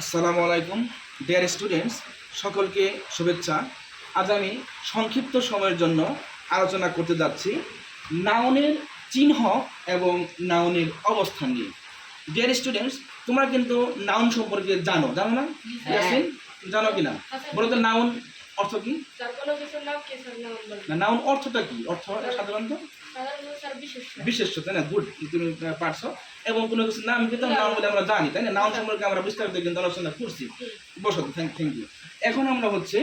আসসালামু আলাইকুম dear students সকলকে শুভেচ্ছা। আজ আমি সংক্ষিপ্ত সময়ের জন্য আলোচনা করতে যাচ্ছি নাউনের চিহ্ন এবং নাউনের অবস্থান নিয়ে। ডিয়ার স্টুডেন্টস তোমরা কিন্তু নাউন সম্পর্কে জানো জানো না? জানো কিনা? বলো তো নাউন অর্থ কি? না নাউন অর্থটা কি? অর্থ সাধারণত? বিশেষ তাই না? গুড তুমি পারছ। এবং কোনো কিছু নাম কিন্তু নাম বলে আমরা জানি তাই না? নাম সম্পর্কে আমরা বিস্তারিত কিন্তু আলোচনা করছি। বসো থ্যাংক থ্যাংক ইউ এখন আমরা হচ্ছে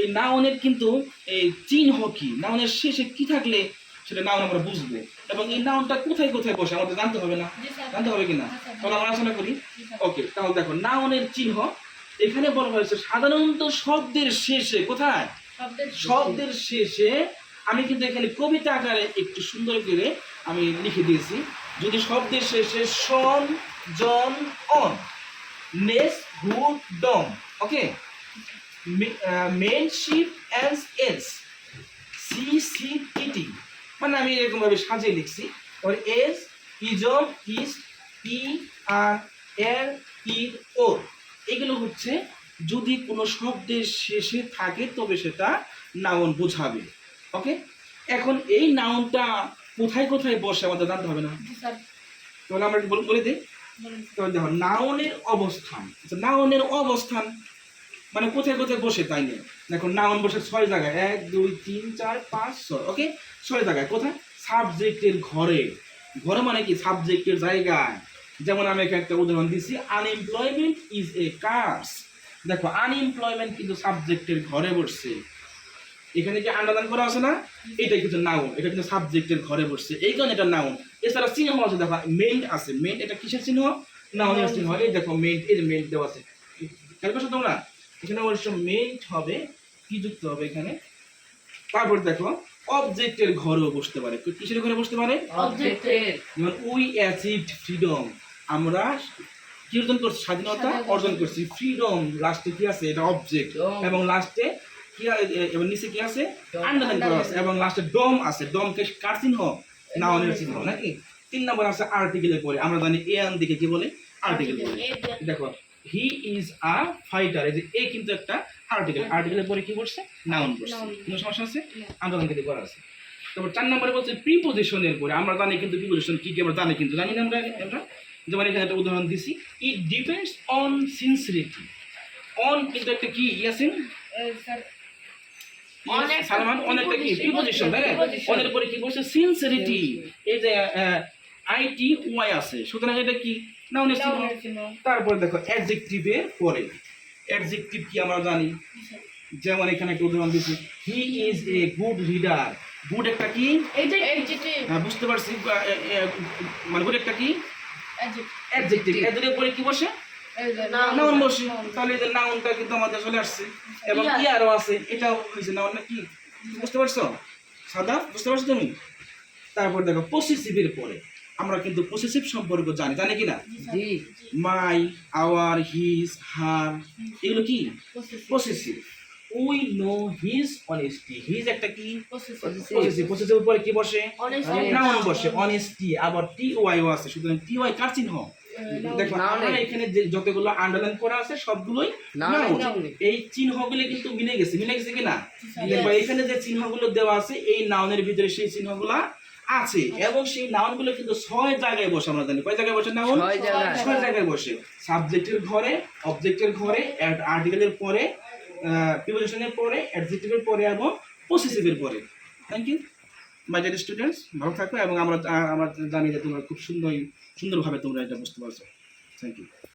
এই নাউনের কিন্তু এই চিহ্ন কি? নাউনের শেষে কি থাকলে সেটা নাউন আমরা বুঝব? এবং এই নাউনটা কোথায় কোথায় বসে? আমাদের জানতে হবে না। জানতে হবে কিনা? তাহলে আমরা আলোচনা করি। ওকে তাহলে দেখো নাউনের চিহ্ন এখানে বলা হয়েছে সাধারণত শব্দের শেষে কোথায়? শব্দের শেষে। আমি কিন্তু এখানে কবিতা আকারে একটু সুন্দর করে আমি লিখে দিয়েছি। যদি শব্দের শেষে সন জন on ness hood dom okay? Men ship ance S C C TT মানে আমি এরকমভাবে সাজিয়ে লিখছি। Or S ism is E R এর ইর ওর এগুলো হচ্ছে যদি কোনো শব্দের শেষে থাকে তবে সেটা নাউন বোঝাবে। ওকে? এখন এই নাউনটা কোথায় কোথায় বসে আমাদের জানতে হবে না? তাহলে আমরা একটু বলে- বলে দিই। তাহলে দেখো নাউনের অবস্থান। আচ্ছা, নাউনের অবস্থান মানে কোথায় কোথায় বসে তাই নিয়ে? দেখো নাউন বসে ছয় জায়গায়। এক দুই তিন চার পাঁচ ছয় ওকে? ছয় জায়গায়। কোথায়? সাবজেক্টের ঘরে। ঘরে মানে কি? সাবজেক্টের জায়গায়। যেমন আমি এখানে একটা উদাহরণ দিচ্ছি আনএমপ্লয়মেন্ট ইজ এ কার্স দেখো আনএমপ্লয়মেন্ট কিন্তু সাবজেক্টের ঘরে বসছে। এখানে কি আন্ডারলাইন করা আছে না? এটা কিন্তু নাউন এটা কিন্তু সাবজেক্টের ঘরে বসছে। এই কারণে এটা নাউন এছাড়া চিহ্ন আছে দেখো মেন্ট আছে। মেন্ট এটা কিসের চিহ্ন? নাউনের চিহ্ন। এই দেখো মেন্ট এই মেন্ট দেওয়া আছে। খেয়াল করছ তোমরা? এখানে অবশ্য মেন্ট হবে কি যুক্ত হবে এখানে? তারপর দেখো অবজেক্টের ঘরেও বসতে পারে। কিসের ঘরে বসতে পারে? অবজেক্টের যেমন উই অ্যাচিভড ফ্রিডম আমরা কি অর্জন করছি স্বাধীনতা অর্জন করছি। ফ্রিডম লাস্টে কি আছে? এটা অবজেক্ট এবং লাস্টে কি এবং নিচে কি আছে? আন্ডারলাইন করা আছে। এবং লাস্টে ডম আছে। ডম কে কার চিহ্ন? নাউনের চিহ্ন নাকি? তিন নম্বর আছে আর্টিকেলের পরে। আমরা জানি এ আন দিকে কি বলে? আর্টিকেল বলে। দেখো হি ইজ আ ফাইটার এই যে এ কিন্তু একটা আর্টিকেল আর্টিকেলের পরে কি বসছে নাউন Noun. কোনো সমস্যা আছে? না। আন্দোলন কিন্তু করা আছে। তারপর চার নম্বরে বলছে প্রিপোজিশনের পরে। আমরা জানি কিন্তু প্রিপোজিশন কি কি আমরা জানি কিন্তু জানি না আমরা আমরা যেমন এখানে একটা উদাহরণ দিছি। It depends on sincerity on কিন্তু একটা কি ইয়াসিন? এই স্যার On একটা সালমান অন কি প্রিপোজিশন তাই না? অনের পরে কি বলছে? সিনসিরিটি এই যে আইটি ওয়াই আছে। সুতরাং এটা কি? নাউনের চিহ্ন। নাউনের দেখো অ্যাডজেক্টিভের পরে। অ্যাডজেক্টিভ কি আমরা জানি? যেমন এখানে একটা উদাহরণ দিচ্ছি he is a good reader good একটা কি? বুঝতে পারছি। বা- এ- এ- মানে গুড একটা কি? অ্যাডজেক্টিভ এদের পরে কি বসে? নাউন বসে। তাহলে এদের নাউনটা কিন্তু আমাদের চলে আসছে। এবং ইয়ার। ইয়ারও আছে। এটাও হয়েছে নাউন না কি? বুঝতে পারছ? সাদা? বুঝতে পারছ তুমি? তারপর দেখো পসেসিভের পরে। আমরা কিন্তু পসেসিভ সম্পর্ক জানি। জানি কি না মাই আওয়ার হিজ হার এগুলো কি? Possessive we know his honesty his একটা কি? পসেসিভ পসেসিভ পরে কি বসে? নাউন বসে অনেস্টি আবার টি ওয়াই ও আছে সুতরাং টি ওয়াই কার চিহ্ন? Noun, দেখো আমরা এখানে যে যতগুলো আন্ডারলাইন করা আছে সবগুলোই নাউন এই চিহ্নগুলো কিন্তু মিলে গেছে। মিলে গেছে কিনা। দেখো এখানে যে চিহ্নগুলো দেওয়া আছে এই নাউনের ভিতরে সেই চিহ্নগুলো আছে। এবং সেই নাউনগুলো কিন্তু ছয় জায়গায় বসে আমরা জানি। কয় জায়গায় বসে নাউন ছয় জায়গায়। ছয় জায়গায় বসে। সাবজেক্টের ঘরে অবজেক্টের ঘরে আর্টিকেলের পরে প্রিপোজিশনের পরে অ্যাডজেক্টিভের পরে এবং পসেসিভের পরে। Thank you my dear students ভালো থাকো এবং আমরা আমরা জানি যে তোমরা খুব সুন্দর সুন্দরভাবে তোমরা এটা বুঝতে পারছ। Thank you